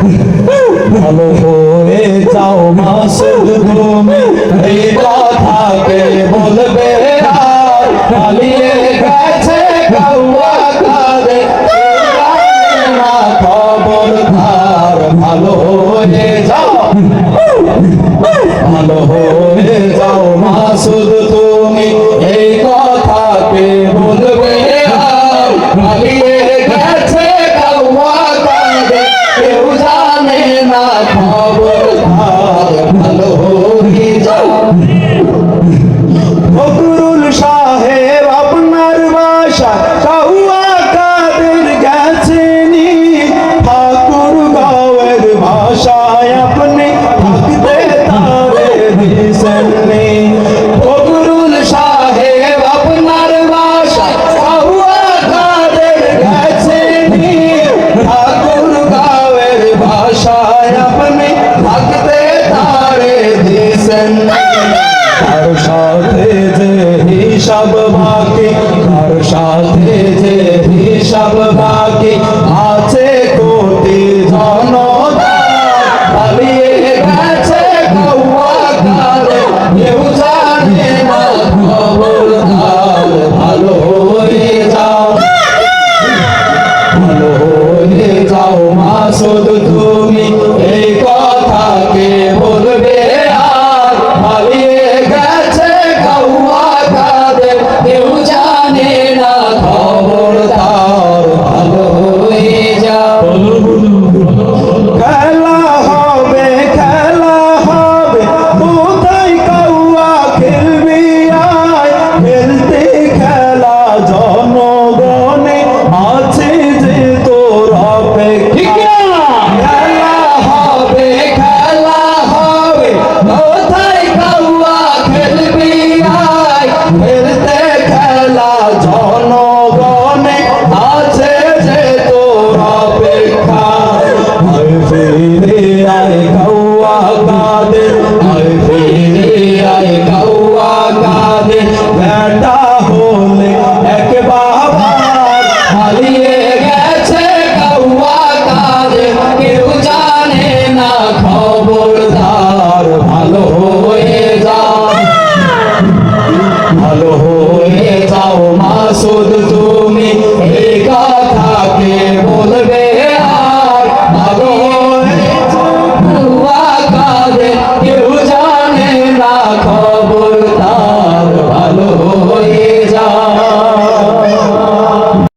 ভালো হয়ে যাও মাসুদ তুমি এই কথাকে বলবে না খবর ধার, ভালো হয়ে যাও। ভালো হয়ে যাও মাসুদ তুমি এই কথাকে তারে দিছেননি তার সাথে যে হিসাব বাকি হয়ে যাও মাসুদ তুমি এই رسوله